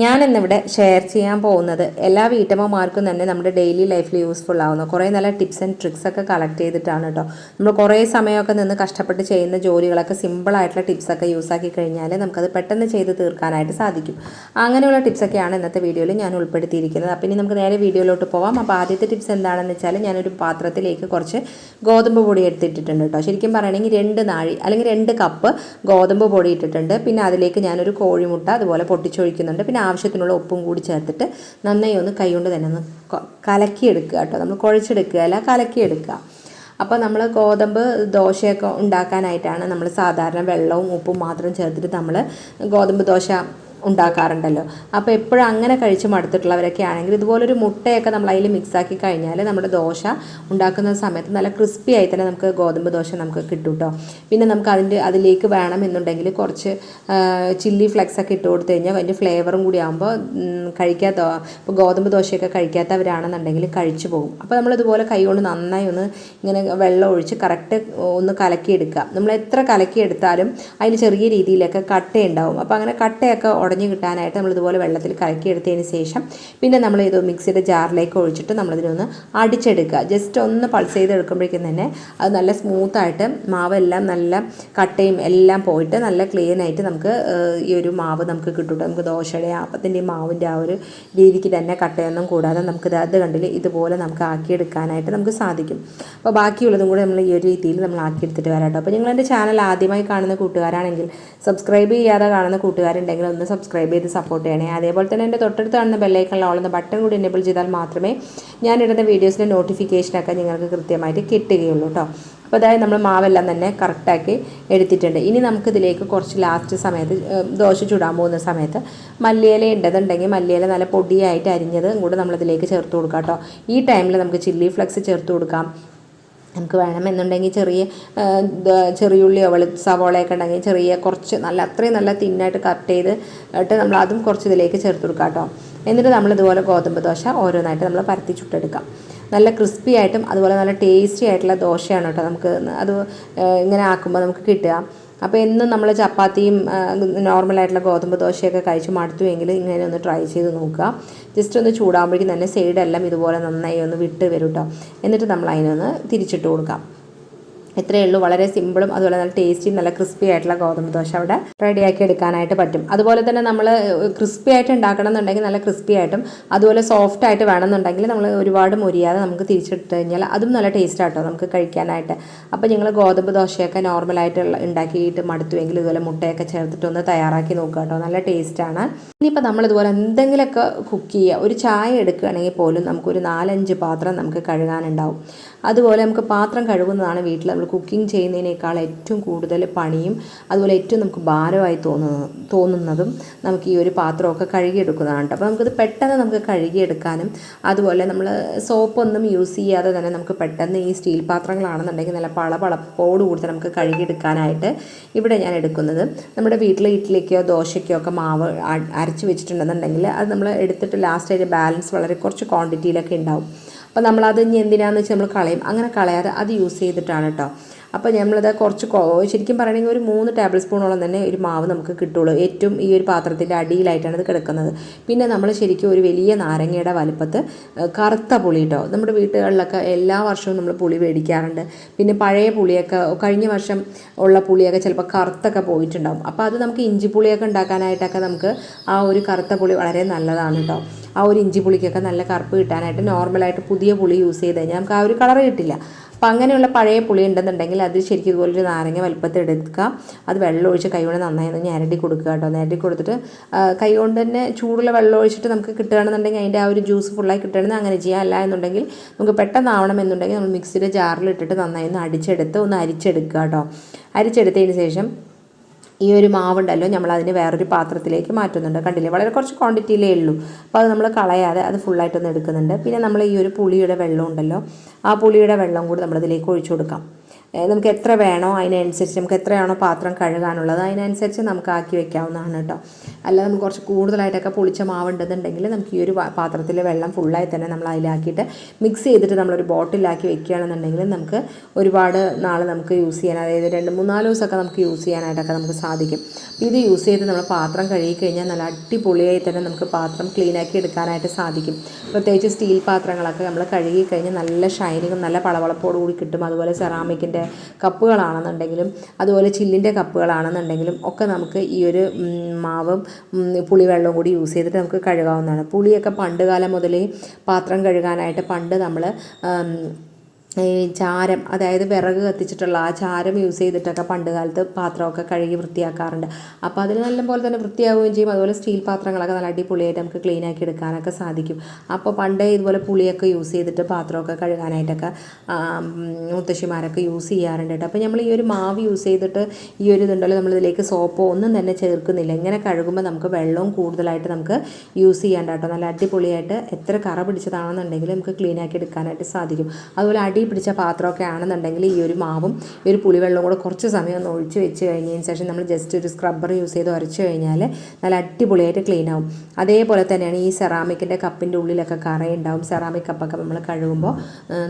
ഞാൻ ഇന്നിവിടെ ഷെയർ ചെയ്യാൻ പോകുന്നത് എല്ലാ വീട്ടമ്മമാർക്കും തന്നെ നമ്മുടെ ഡെയിലി ലൈഫിൽ യൂസ്ഫുൾ ആവുന്ന. കുറേ നല്ല ടിപ്സ് ആൻഡ് ട്രിക്സ് ഒക്കെ കളക്ട് ചെയ്തിട്ടാണ് കേട്ടോ നമ്മൾ കുറേ സമയമൊക്കെ നിന്ന് കഷ്ടപ്പെട്ട് ചെയ്യുന്ന ജോലികളൊക്കെ സിമ്പിളായിട്ടുള്ള ടിപ്സൊക്കെ ആക്കി കഴിഞ്ഞാൽ നമുക്കത് പെട്ടെന്ന് ചെയ്ത് തീർക്കാനായിട്ട് സാധിക്കും. അങ്ങനെയുള്ള ടിപ്സൊക്കെയാണ് ഇന്നത്തെ വീഡിയോയിൽ ഞാൻ ഉൾപ്പെടുത്തിയിരിക്കുന്നത്. അപ്പോൾ ഇനി നമുക്ക് നേരെ വീഡിയോയിലോട്ട് പോവാം. അപ്പോൾ ആദ്യത്തെ ടിപ്സ് എന്താണെന്ന് വെച്ചാൽ ഞാനൊരു പാത്രത്തിലേക്ക് കുറച്ച് ഗോതമ്പ് പൊടി എടുത്തിട്ടിട്ടുണ്ട് കേട്ടോ ശരിക്കും പറയുകയാണെങ്കിൽ രണ്ട് നാഴി അല്ലെങ്കിൽ രണ്ട് കപ്പ് ഗോതമ്പ് പൊടി ഇട്ടിട്ടുണ്ട്. പിന്നെ അതിലേക്ക് ഞാനൊരു കോഴിമുട്ട അതുപോലെ പൊട്ടിച്ചൊഴിക്കുന്നുണ്ട്. പിന്നെ ആവശ്യത്തിനുള്ള ഉപ്പും കൂടി ചേർത്തിട്ട് നന്നായി ഒന്ന് കൈകൊണ്ട് തന്നെ ഒന്ന് കലക്കിയെടുക്കുക കേട്ടോ. നമ്മൾ കുഴച്ചെടുക്കുക അല്ല കലക്കിയെടുക്കുക. അപ്പോൾ നമ്മൾ ഗോതമ്പ് ദോശയൊക്കെ ഉണ്ടാക്കാനായിട്ടാണ് നമ്മൾ സാധാരണ വെള്ളവും ഉപ്പും മാത്രം ചേർത്തിട്ട് നമ്മൾ ഗോതമ്പ് ദോശ ഉണ്ടാക്കാറുണ്ടല്ലോ. അപ്പോൾ എപ്പോഴും അങ്ങനെ കഴിച്ച് മടുത്തിട്ടുള്ളവരൊക്കെ ആണെങ്കിൽ ഇതുപോലൊരു മുട്ടയൊക്കെ നമ്മൾ അതിൽ മിക്സാക്കി കഴിഞ്ഞാൽ നമ്മുടെ ദോശ ഉണ്ടാക്കുന്ന സമയത്ത് നല്ല ക്രിസ്പി ആയി തന്നെ നമുക്ക് ഗോതമ്പ് ദോശ നമുക്ക് കിട്ടും കേട്ടോ പിന്നെ നമുക്ക് അതിന്റെ അതിലേക്ക് വേണമെന്നുണ്ടെങ്കിൽ കുറച്ച് ചില്ലി ഫ്ലെക്സ് ഒക്കെ ഇട്ട് കൊടുത്തു കഴിഞ്ഞാൽ അതിന്റെ ഫ്ലേവറും കൂടി ആകുമ്പോൾ കഴിക്കാത്ത ഇപ്പോൾ ഗോതമ്പ് ദോശയൊക്കെ കഴിക്കാത്തവരാണെന്നുണ്ടെങ്കിൽ കഴിച്ചു പോകും. അപ്പോൾ നമ്മളിതുപോലെ കൈ കൊണ്ട് നന്നായി ഒന്ന് ഇങ്ങനെ വെള്ളം ഒഴിച്ച് കറക്റ്റ് ഒന്ന് കലക്കിയെടുക്കുക. നമ്മൾ എത്ര കലക്കിയെടുത്താലും അതിൽ ചെറിയ രീതിയിലൊക്കെ കട്ടയുണ്ടാവും. അപ്പോൾ അങ്ങനെ കട്ടയൊക്കെ ഉടഞ്ഞു കിട്ടാനായിട്ട് നമ്മൾ ഇതുപോലെ വെള്ളത്തിൽ കലക്കി എടുത്തതിന് ശേഷം പിന്നെ നമ്മൾ ഇത് മിക്സിയുടെ ജാറിലേക്ക് ഒഴിച്ചിട്ട് നമ്മളിതിനൊന്ന് അടിച്ചെടുക്കുക. ജസ്റ്റ് ഒന്ന് പൾസ് ചെയ്തെടുക്കുമ്പോഴേക്കും തന്നെ അത് നല്ല സ്മൂത്തായിട്ട് മാവെല്ലാം നല്ല കട്ടയും എല്ലാം പോയിട്ട് നല്ല ക്ലീൻ ആയിട്ട് നമുക്ക് ഈ ഒരു മാവ് നമുക്ക് കിട്ടും നമുക്ക് ദോശയുടെ അപ്പത്തിന്റെ മാവിന്റെ ആ ഒരു രീതിക്ക് തന്നെ കട്ടയൊന്നും കൂടാതെ നമുക്ക് ഇത് അത് കണ്ടിൽ ഇതുപോലെ നമുക്ക് ആക്കിയെടുക്കാനായിട്ട് നമുക്ക് സാധിക്കും. അപ്പോൾ ബാക്കിയുള്ളതും കൂടെ നമ്മൾ ഈ ഒരു രീതിയിൽ നമ്മൾ ആക്കിയെടുത്തിട്ട് വരാം കേട്ടോ അപ്പോൾ നിങ്ങൾ എന്റെ ചാനൽ ആദ്യമായി കാണുന്ന കൂട്ടുകാരാണെങ്കിൽ സബ്സ്ക്രൈബ് ചെയ്യാതെ കാണുന്ന കൂട്ടുകാരുണ്ടെങ്കിൽ ഒന്ന് സബ്സ്ക്രൈബ് ചെയ്ത് സപ്പോർട്ട് ചെയ്യണേ. അതേപോലെ തന്നെ എന്റെ തൊട്ടടുത്ത് കാണുന്ന ബെല്ലൈക്കണിൽ ഓളുന്ന ബട്ടൺ കൂടി എനേബിൾ ചെയ്താൽ മാത്രമേ ഞാനിടുന്ന വീഡിയോസിന്റെ നോട്ടിഫിക്കേഷനൊക്കെ നിങ്ങൾക്ക് കൃത്യമായിട്ട് കിട്ടുകയുള്ളൂ കേട്ടോ അപ്പോൾ അതായത് നമ്മൾ മാവെല്ലാം തന്നെ കറക്റ്റാക്കി എടുത്തിട്ടുണ്ട്. ഇനി നമുക്കിതിലേക്ക് കുറച്ച് ലാസ്റ്റ് സമയത്ത് ദോശ ചുടാൻ പോകുന്ന സമയത്ത് മല്ലിയില ഉണ്ടെന്നുണ്ടെങ്കിൽ മല്ലിയില നല്ല പൊടിയായിട്ട് അരിഞ്ഞത് കൂടെ നമ്മളിതിലേക്ക് ചേർത്ത് കൊടുക്കാം കേട്ടോ ഈ ടൈമിൽ നമുക്ക് ചില്ലി ഫ്ലെക്സ് ചേർത്ത് കൊടുക്കാം. നമുക്ക് വേണമെന്നുണ്ടെങ്കിൽ ചെറിയ ചെറിയുള്ളിയോ വെളു സവോളയൊക്കെ ഉണ്ടെങ്കിൽ ചെറിയ കുറച്ച് നല്ല അത്രയും നല്ല തിന്നായിട്ട് കട്ട് ചെയ്ത് ഇട്ട് നമ്മൾ അതും കുറച്ച് ഇതിലേക്ക് ചേർത്ത് കൊടുക്കാം കേട്ടോ. എന്നിട്ട് നമ്മൾ ഇതുപോലെ ഗോതമ്പ് ദോശ ഓരോന്നായിട്ട് നമ്മൾ പരത്തി ചുട്ടെടുക്കാം. നല്ല ക്രിസ്പി ആയിട്ടും അതുപോലെ നല്ല ടേസ്റ്റി ആയിട്ടുള്ള ദോശയാണ് കേട്ടോ നമുക്ക് അത് ഇങ്ങനെ ആക്കുമ്പോൾ നമുക്ക് കിട്ടുക. അപ്പോൾ എന്നും നമ്മൾ ചപ്പാത്തിയും നോർമലായിട്ടുള്ള ഗോതമ്പ് ദോശയൊക്കെ കഴിച്ച് മടുത്തുവെങ്കിൽ ഇങ്ങനെ ഒന്ന് ട്രൈ ചെയ്ത് നോക്കുക. ജസ്റ്റ് ഒന്ന് ചൂടാകുമ്പോഴേക്കും തന്നെ സൈഡെല്ലാം ഇതുപോലെ നന്നായി ഒന്ന് വിട്ട് വരും കേട്ടോ എന്നിട്ട് നമ്മൾ അതിനൊന്ന് തിരിച്ചിട്ട് കൊടുക്കാം. ഇത്രയേ ഉള്ളൂ. വളരെ സിമ്പിളും അതുപോലെ നല്ല ടേസ്റ്റിയും നല്ല ക്രിസ്പി ആയിട്ടുള്ള ഗോതമ്പ് ദോശ അവിടെ റെഡിയാക്കി എടുക്കാനായിട്ട് പറ്റും. അതുപോലെ തന്നെ നമ്മൾ ക്രിസ്പി ആയിട്ട് ഉണ്ടാക്കണം എന്നുണ്ടെങ്കിൽ നല്ല ക്രിസ്പി ആയിട്ടും അതുപോലെ സോഫ്റ്റ് ആയിട്ട് വേണമെന്നുണ്ടെങ്കിൽ നമ്മൾ ഒരുപാട് മുരിയാതെ നമുക്ക് തിരിച്ചിട്ട് കഴിഞ്ഞാൽ അതും നല്ല ടേസ്റ്റ് ആട്ടോ നമുക്ക് കഴിക്കാനായിട്ട്. അപ്പോൾ നിങ്ങൾ ഗോതമ്പ് ദോശയൊക്കെ നോർമലായിട്ട് ഉണ്ടാക്കിയിട്ട് മടുത്തുവെങ്കിൽ ഇതുപോലെ മുട്ടയൊക്കെ ചേർത്തിട്ടൊന്ന് തയ്യാറാക്കി നോക്കുക കേട്ടോ. നല്ല ടേസ്റ്റാണ് ഇനിയിപ്പോൾ നമ്മളിതുപോലെ എന്തെങ്കിലുമൊക്കെ കുക്ക് ചെയ്യുക. ഒരു ചായ എടുക്കുകയാണെങ്കിൽ പോലും നമുക്കൊരു നാലഞ്ച് പാത്രം നമുക്ക് കഴുകാനുണ്ടാവും. അതുപോലെ നമുക്ക് പാത്രം കഴുകുന്നതാണ് വീട്ടിൽ നമ്മൾ കുക്കിംഗ് ചെയ്യുന്നതിനേക്കാൾ ഏറ്റവും കൂടുതൽ പണിയും അതുപോലെ ഏറ്റവും നമുക്ക് ഭാരമായി തോന്നുന്നത് തോന്നുന്നതും നമുക്ക് ഈ ഒരു പാത്രമൊക്കെ കഴുകിയെടുക്കുന്നതാണ് കേട്ടോ. അപ്പോൾ നമുക്കത് പെട്ടെന്ന് നമുക്ക് കഴുകിയെടുക്കാനും അതുപോലെ നമ്മൾ സോപ്പൊന്നും യൂസ് ചെയ്യാതെ തന്നെ നമുക്ക് പെട്ടെന്ന് ഈ സ്റ്റീൽ പാത്രങ്ങളാണെന്നുണ്ടെങ്കിൽ നല്ല പളപളപ്പോട് കൂടി തന്നെ നമുക്ക് കഴുകിയെടുക്കാനായിട്ട് ഇവിടെ ഞാൻ എടുക്കുന്നത്. നമ്മുടെ വീട്ടിൽ ഇഡ്ഡലിക്കോ ദോശയ്ക്കോ ഒക്കെ മാവ് അരച്ച് വെച്ചിട്ടുണ്ടെന്നുണ്ടെങ്കിൽ അത് നമ്മൾ എടുത്തിട്ട് ലാസ്റ്റ് അതിന്റെ ബാലൻസ് വളരെ കുറച്ച് ക്വാണ്ടിറ്റിയിലൊക്കെ ഉണ്ടാവും. അപ്പോൾ നമ്മളത് ഇനി എന്തിനാണെന്ന് വെച്ചാൽ നമ്മൾ കളയും. അങ്ങനെ കളയാതെ അത് യൂസ് ചെയ്തിട്ടാണ് കേട്ടോ അപ്പോൾ നമ്മളത് കുറച്ച് ശരിക്കും പറയണമെങ്കിൽ ഒരു മൂന്ന് ടേബിൾ സ്പൂണോളം തന്നെ ഒരു മാവ് നമുക്ക് കിട്ടുള്ളൂ. ഏറ്റവും ഈ ഒരു പാത്രത്തിന്റെ അടിയിലായിട്ടാണ് ഇത് കിടക്കുന്നത്. പിന്നെ നമ്മൾ ശരിക്കും ഒരു വലിയ നാരങ്ങയുടെ വലുപ്പത്ത് കറുത്ത പുളി കേട്ടോ നമ്മുടെ വീട്ടുകളിലൊക്കെ എല്ലാ വർഷവും നമ്മൾ പുളി മേടിക്കാറുണ്ട്. പിന്നെ പഴയ പുളിയൊക്കെ കഴിഞ്ഞ വർഷം ഉള്ള പുളിയൊക്കെ ചിലപ്പോൾ കറുത്തൊക്കെ പോയിട്ടുണ്ടാവും. അപ്പോൾ അത് നമുക്ക് ഇഞ്ചി പുളിയൊക്കെ ഉണ്ടാക്കാനായിട്ടൊക്കെ നമുക്ക് ആ ഒരു കറുത്ത പുളി വളരെ നല്ലതാണ് കേട്ടോ ആ ഒരു ഇഞ്ചി പുളിക്കൊക്കെ നല്ല കറുപ്പ് കിട്ടാനായിട്ട് നോർമലായിട്ട് പുതിയ പുളി യൂസ് ചെയ്ത് കഴിഞ്ഞാൽ നമുക്ക് ആ ഒരു കളർ കിട്ടില്ല. അപ്പോൾ അങ്ങനെയുള്ള പഴയ പുളി ഉണ്ടെന്നുണ്ടെങ്കിൽ അത് ശരിക്കും ഇതുപോലൊരു നാരങ്ങ വലുപ്പത്തിൽ എടുക്കുക. അത് വെള്ളം ഒഴിച്ച് കൈകൊണ്ട് നന്നായി ഒന്ന് ഞരടി കൊടുക്കുക കേട്ടോ. ഞരടി കൊടുത്തിട്ട് കൈകൊണ്ട് തന്നെ ചൂടുള്ള വെള്ളം ഒഴിച്ചിട്ട് നമുക്ക് കിട്ടുകയാണെന്നുണ്ടെങ്കിൽ അതിന്റെ ആ ഒരു ജ്യൂസ് ഫുള്ളായി കിട്ടുകയാണെങ്കിൽ അങ്ങനെ ചെയ്യാം. അല്ല എന്നുണ്ടെങ്കിൽ നമുക്ക് പെട്ടെന്ന് ആവണമെന്നുണ്ടെങ്കിൽ നമ്മൾ മിക്സിയുടെ ജാറിൽ ഇട്ടിട്ട് നന്നായി ഒന്ന് അടിച്ചെടുത്ത് ഒന്ന് അരിച്ചെടുക്കുക കേട്ടോ. അരിച്ചെടുത്തതിന് ശേഷം ഈ ഒരു മാവുണ്ടല്ലോ നമ്മൾ അതിന് വേറൊരു പാത്രത്തിലേക്ക് മാറ്റുന്നുണ്ട്. കണ്ടില്ലേ? വളരെ കുറച്ച് ക്വാണ്ടിറ്റിയിലേ ഉള്ളൂ. അപ്പോൾ അത് നമ്മൾ കളയാതെ അത് ഫുള്ളായിട്ടൊന്ന് എടുക്കുന്നുണ്ട്. പിന്നെ നമ്മൾ ഈ ഒരു പുളിയുടെ വെള്ളം ഉണ്ടല്ലോ ആ പുളിയുടെ വെള്ളം കൂടി നമ്മളതിലേക്ക് ഒഴിച്ചു കൊടുക്കാം. നമുക്ക് എത്ര വേണോ അതിനനുസരിച്ച് നമുക്ക് എത്രയാണോ പാത്രം കഴുകാനുള്ളത് അതിനനുസരിച്ച് നമുക്ക് ആക്കി വെക്കാവുന്നതാണ് കേട്ടോ. അല്ല നമുക്ക് കുറച്ച് കൂടുതലായിട്ടൊക്കെ പുളിച്ച മാവുണ്ടെന്നുണ്ടെങ്കിൽ നമുക്ക് ഈ ഒരു പാത്രത്തിലെ വെള്ളം ഫുള്ളായി തന്നെ നമ്മൾ അതിലാക്കിയിട്ട് മിക്സ് ചെയ്തിട്ട് നമ്മളൊരു ബോട്ടിലാക്കി വെക്കുകയാണെന്നുണ്ടെങ്കിൽ നമുക്ക് ഒരുപാട് നാൾ നമുക്ക് യൂസ് ചെയ്യാൻ അതായത് രണ്ട് മൂന്നാൽ ദിവസമൊക്കെ നമുക്ക് യൂസ് ചെയ്യാനായിട്ടൊക്കെ നമുക്ക് സാധിക്കും. ഇത് യൂസ് ചെയ്ത് നമ്മൾ പാത്രം കഴുകി കഴിഞ്ഞാൽ നല്ല അടിപൊളിയായി തന്നെ നമുക്ക് പാത്രം ക്ലീനാക്കി എടുക്കാനായിട്ട് സാധിക്കും. പ്രത്യേകിച്ച് സ്റ്റീൽ പാത്രങ്ങളൊക്കെ നമ്മൾ കഴുകി കഴിഞ്ഞാൽ നല്ല ഷൈനിങ്ങും നല്ല പളവളപ്പോടുകൂടി കിട്ടും. അതുപോലെ സെറാമിക്കിന്റെ കപ്പുകളാണെന്നുണ്ടെങ്കിലും അതുപോലെ ചില്ലിന്റെ കപ്പുകളാണെന്നുണ്ടെങ്കിലും ഒക്കെ നമുക്ക് ഈ ഒരു മാവും പുളിവെള്ളവും കൂടി യൂസ് ചെയ്തിട്ട് നമുക്ക് കഴുകാവുന്നതാണ്. പുളിയൊക്കെ പണ്ട് കാലം മുതലേ പാത്രം കഴുകാനായിട്ട് പണ്ട് നമ്മൾ ഈ ചാരം അതായത് വിറക് കത്തിച്ചിട്ടുള്ള ആ ചാരം യൂസ് ചെയ്തിട്ടൊക്കെ പണ്ട് കാലത്ത് പാത്രമൊക്കെ കഴുകി വൃത്തിയാക്കാറുണ്ട്. അപ്പോൾ അതിൽ നല്ലപോലെ തന്നെ വൃത്തിയാവുകയും ചെയ്യും. അതുപോലെ സ്റ്റീൽ പാത്രങ്ങളൊക്കെ നല്ല അടിപൊളിയായിട്ട് നമുക്ക് ക്ലീൻ ആക്കി എടുക്കാനൊക്കെ സാധിക്കും. അപ്പോൾ പണ്ടേ ഇതുപോലെ പുളിയൊക്കെ യൂസ് ചെയ്തിട്ട് പാത്രമൊക്കെ കഴുകാനായിട്ടൊക്കെ മുത്തശ്ശിമാരൊക്കെ യൂസ് ചെയ്യാറുണ്ട് കേട്ടോ. അപ്പോൾ നമ്മൾ ഈ ഒരു മാവ് യൂസ് ചെയ്തിട്ട് ഈ ഒരു ഇതുണ്ടല്ലോ നമ്മളിതിലേക്ക് സോപ്പോ ഒന്നും തന്നെ ചേർക്കുന്നില്ല. ഇങ്ങനെ കഴുകുമ്പോൾ നമുക്ക് വെള്ളവും കൂടുതലായിട്ട് നമുക്ക് യൂസ് ചെയ്യാണ്ട് കേട്ടോ. നല്ല അടിപൊളിയായിട്ട് എത്ര കറ പിടിച്ചതാണെന്നുണ്ടെങ്കിൽ നമുക്ക് ക്ലീൻ ആക്കി എടുക്കാനായിട്ട് സാധിക്കും. അതുപോലെ അടി പിടിച്ച പാത്രമൊക്കെ ആണെന്നുണ്ടെങ്കിൽ ഈ ഒരു മാവും ഈ ഒരു പുളിവെള്ളവും കൂടെ കുറച്ച് സമയം ഒന്ന് ഒഴിച്ച് വെച്ച് കഴിഞ്ഞതിന് ശേഷം നമ്മൾ ജസ്റ്റ് ഒരു സ്ക്രബ്ബർ യൂസ് ചെയ്ത് ഉരച്ച് കഴിഞ്ഞാൽ നല്ല അടിപൊളിയായിട്ട് ക്ലീൻ ആവും. അതേപോലെ തന്നെയാണ് ഈ സെറാമിക്കിന്റെ കപ്പിന്റെ ഉള്ളിലൊക്കെ കറയുണ്ടാവും സെറാമിക് കപ്പൊക്കെ നമ്മൾ കഴുകുമ്പോൾ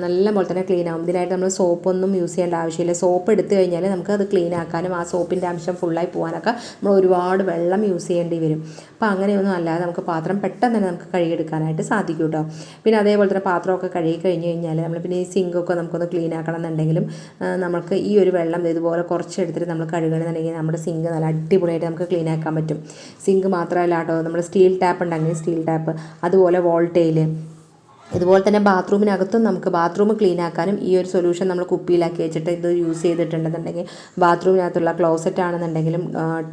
നല്ലപോലെ നല്ല പോലെ തന്നെ ക്ലീൻ ആവും. ഇതിനായിട്ട് നമ്മൾ സോപ്പൊന്നും യൂസ് ചെയ്യേണ്ട ആവശ്യമില്ല. സോപ്പ് എടുത്തു കഴിഞ്ഞാൽ നമുക്ക് അത് ക്ലീൻ ആക്കാനും ആ സോപ്പിന്റെ അംശം ഫുള്ളായി പോകാനൊക്കെ നമ്മൾ ഒരുപാട് വെള്ളം യൂസ് ചെയ്യേണ്ടി വരും. അപ്പോൾ അങ്ങനെയൊന്നും അല്ലാതെ നമുക്ക് പാത്രം പെട്ടെന്ന് തന്നെ നമുക്ക് കഴുകിയെടുക്കാനായിട്ട് സാധിക്കും കേട്ടോ പിന്നെ അതേപോലെ തന്നെ പാത്രമൊക്കെ കഴുകി കഴിഞ്ഞ് കഴിഞ്ഞാൽ നമ്മൾ പിന്നെ ഈ സിങ്കൊക്കെ നമുക്കൊന്ന് ക്ലീൻ ആക്കണം എന്നുണ്ടെങ്കിലും നമുക്ക് ഈ ഒരു വെള്ളം ഇതുപോലെ കുറച്ച് എടുത്തിട്ട് നമ്മൾ കഴുകണമെന്നുണ്ടെങ്കിൽ നമ്മുടെ സിങ്ക് നല്ല അടിപൊളിയായിട്ട് നമുക്ക് ക്ലീൻ ആക്കാൻ പറ്റും. സിങ്ക് മാത്രമല്ല കേട്ടോ നമ്മുടെ സ്റ്റീൽ ടാപ്പ് ഉണ്ടെങ്കിൽ സ്റ്റീൽ ടാപ്പ് അതുപോലെ വോൾട്ടയിൽ ഇതുപോലെ തന്നെ ബാത്റൂമിനകത്തും നമുക്ക് ബാത്റൂം ക്ലീൻ ആക്കാനും ഈ ഒരു സൊല്യൂഷൻ നമ്മൾ കുപ്പിയിലാക്കി വെച്ചിട്ട് ഇത് യൂസ് ചെയ്തിട്ടുണ്ടെന്നുണ്ടെങ്കിൽ ബാത്റൂമിനകത്തുള്ള ക്ലോസറ്റ് ആണെന്നുണ്ടെങ്കിലും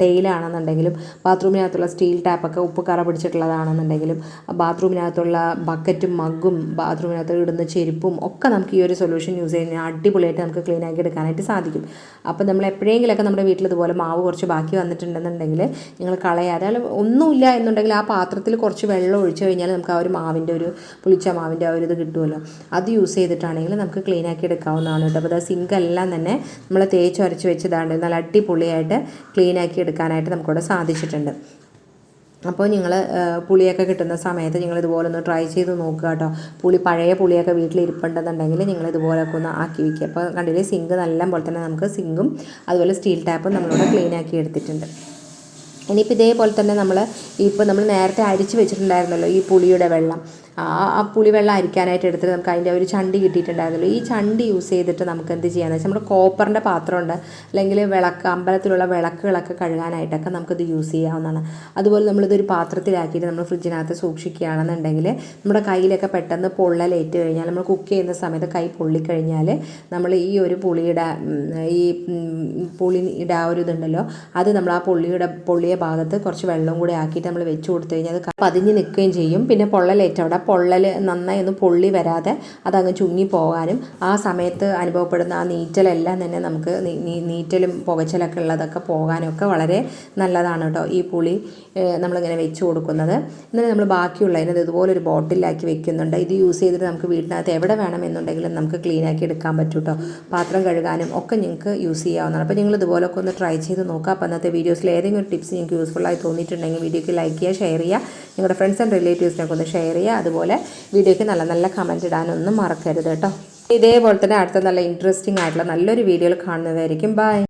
ടെയിലാണെന്നുണ്ടെങ്കിലും ബാത്റൂമിനകത്തുള്ള സ്റ്റീൽ ടാപ്പൊക്കെ ഉപ്പ് കറ പിടിച്ചിട്ടുള്ളതാണെന്നുണ്ടെങ്കിലും ബാത്റൂമിനകത്തുള്ള ബക്കറ്റും മഗ്ഗും ബാത്റൂമിനകത്ത് ഇടുന്ന ചെരുപ്പും ഒക്കെ നമുക്ക് ഈ ഒരു സൊല്യൂഷൻ യൂസ് ചെയ്യുന്ന അടിപൊളിയായിട്ട് നമുക്ക് ക്ലീൻ ആക്കി എടുക്കാനായിട്ട് സാധിക്കും. അപ്പോൾ നമ്മൾ എപ്പോഴെങ്കിലൊക്കെ നമ്മുടെ വീട്ടിൽ ഇതുപോലെ മാവ് കുറച്ച് ബാക്കി വന്നിട്ടുണ്ടെന്നുണ്ടെങ്കിൽ നിങ്ങൾ കളയാതെ ഒന്നുമില്ല എന്നുണ്ടെങ്കിൽ ആ പാത്രത്തിൽ കുറച്ച് വെള്ളം ഒഴിച്ചു കഴിഞ്ഞാൽ നമുക്ക് ആ ഒരു മാവിന്റെ ഒരു പുളിച്ച മാവിന്റെ ആ ഒരു ഇത് കിട്ടുമല്ലോ. അത് യൂസ് ചെയ്തിട്ടാണെങ്കിൽ നമുക്ക് ക്ലീൻ ആക്കി എടുക്കാവുന്നതാണ് കേട്ടോ. അപ്പോൾ അത് സിങ്ക് എല്ലാം തന്നെ നമ്മൾ തേച്ച് ഉരച്ച് വെച്ചതാണ് നല്ല അടിപൊളിയായിട്ട് ക്ലീൻ ആക്കി എടുക്കാനായിട്ട് നമുക്കിവിടെ സാധിച്ചിട്ടുണ്ട്. അപ്പോൾ നിങ്ങൾ പുളിയൊക്കെ കിട്ടുന്ന സമയത്ത് നിങ്ങൾ ഇതുപോലെ ഒന്ന് ട്രൈ ചെയ്ത് നോക്കുക കേട്ടോ. പുളി പഴയ പുളിയൊക്കെ വീട്ടിൽ ഇരിപ്പുണ്ടെന്നുണ്ടെങ്കിൽ നിങ്ങൾ ഇതുപോലെയൊക്കെ ഒന്ന് ആക്കി വയ്ക്കുക അപ്പോൾ കണ്ടില്ലേ സിങ്ക് നല്ല പോലെ തന്നെ നമുക്ക് സിങ്കും അതുപോലെ സ്റ്റീൽ ടാപ്പും നമ്മളിവിടെ ക്ലീൻ ആക്കി എടുത്തിട്ടുണ്ട്. ഇനിയിപ്പോൾ ഇതേപോലെ തന്നെ നമ്മൾ ഇപ്പോൾ നമ്മൾ നേരത്തെ അരിച്ച് വെച്ചിട്ടുണ്ടായിരുന്നല്ലോ ഈ പുളിയുടെ വെള്ളം. ആ ആ പുളി വെള്ളം അരിക്കാനായിട്ട് എടുത്തിട്ട് നമുക്ക് അതിന്റെ ഒരു ചണ്ടി കിട്ടിയിട്ടുണ്ടായിരുന്നല്ലോ. ഈ ചണ്ടി യൂസ് ചെയ്തിട്ട് നമുക്ക് എന്ത് ചെയ്യാന്ന് വെച്ചാൽ നമ്മുടെ കോപ്പറിന്റെ പാത്രമുണ്ട്. അല്ലെങ്കിൽ വിളക്ക് അമ്പലത്തിലുള്ള വിളക്കുകളൊക്കെ കഴുകാനായിട്ടൊക്കെ നമുക്കിത് യൂസ് ചെയ്യാവുന്നതാണ്. അതുപോലെ നമ്മളിതൊരു പാത്രത്തിലാക്കിയിട്ട് നമ്മൾ ഫ്രിഡ്ജിനകത്ത് സൂക്ഷിക്കുകയാണെന്നുണ്ടെങ്കിൽ നമ്മുടെ കയ്യിലൊക്കെ പെട്ടെന്ന് പൊള്ളലേറ്റ് കഴിഞ്ഞാൽ നമ്മൾ കുക്ക് ചെയ്യുന്ന സമയത്ത് കൈ പൊള്ളിക്കഴിഞ്ഞാൽ നമ്മൾ ഈ ഒരു പുളിയുടെ ഈ പുളി ഇടാ ഒരു ഇതുണ്ടല്ലോ അത് നമ്മൾ ആ പുള്ളിയുടെ പൊള്ളിയ ഭാഗത്ത് കുറച്ച് വെള്ളം കൂടി ആക്കിയിട്ട് നമ്മൾ വെച്ച് കൊടുത്തു കഴിഞ്ഞാൽ അത് പതിഞ്ഞ് നിൽക്കുകയും ചെയ്യും. പിന്നെ പൊള്ളലേറ്റ് അവിടെ പൊള്ളൽ നന്നായി ഒന്ന് പൊള്ളി വരാതെ അതങ്ങ് ചുങ്ങി പോകാനും ആ സമയത്ത് അനുഭവപ്പെടുന്ന ആ നീറ്റലെല്ലാം തന്നെ നമുക്ക് നീറ്റലും പുകച്ചലൊക്കെ ഉള്ളതൊക്കെ പോകാനൊക്കെ വളരെ നല്ലതാണ് കേട്ടോ ഈ പുളി നമ്മളിങ്ങനെ വെച്ച് കൊടുക്കുന്നത്. എന്നിട്ട് നമ്മൾ ബാക്കിയുള്ളതിന് ഇതുപോലൊരു ബോട്ടിലാക്കി വെക്കുന്നുണ്ട്. ഇത് യൂസ് ചെയ്തിട്ട് നമുക്ക് വീട്ടിനകത്ത് എവിടെ വേണമെന്നുണ്ടെങ്കിലും നമുക്ക് ക്ലീൻ ആക്കി എടുക്കാൻ പറ്റും കേട്ടോ. പാത്രം കഴുകാനും ഒക്കെ നിങ്ങൾക്ക് യൂസ് ചെയ്യാവുന്നതാണ്. അപ്പോൾ നിങ്ങൾ ഇതുപോലൊക്കെ ഒന്ന് ട്രൈ ചെയ്ത് നോക്കുക. അപ്പോൾ അന്നത്തെ വീഡിയോസിൽ ഏതെങ്കിലും ഒരു ടിപ്സ് നിങ്ങൾക്ക് യൂസ്ഫുള്ളായി തോന്നിയിട്ടുണ്ടെങ്കിൽ വീഡിയോക്ക് ലൈക്ക് ചെയ്യുക ഷെയർ ചെയ്യുക. നിങ്ങളുടെ ഫ്രണ്ട്സ് ആൻഡ് റിലേറ്റീവ്സിനൊക്കെ ഒന്ന് ഷെയർ ചെയ്യുക. അതുപോലെ വീഡിയോയ്ക്ക് നല്ല നല്ല കമന്റ് ഇടാനൊന്നും മറക്കരുത് കേട്ടോ. ഇതേപോലെ തന്നെ അടുത്ത നല്ല ഇൻട്രസ്റ്റിംഗ് ആയിട്ടുള്ള നല്ലൊരു വീഡിയോയിൽ കാണുന്നതായിരിക്കും ബൈ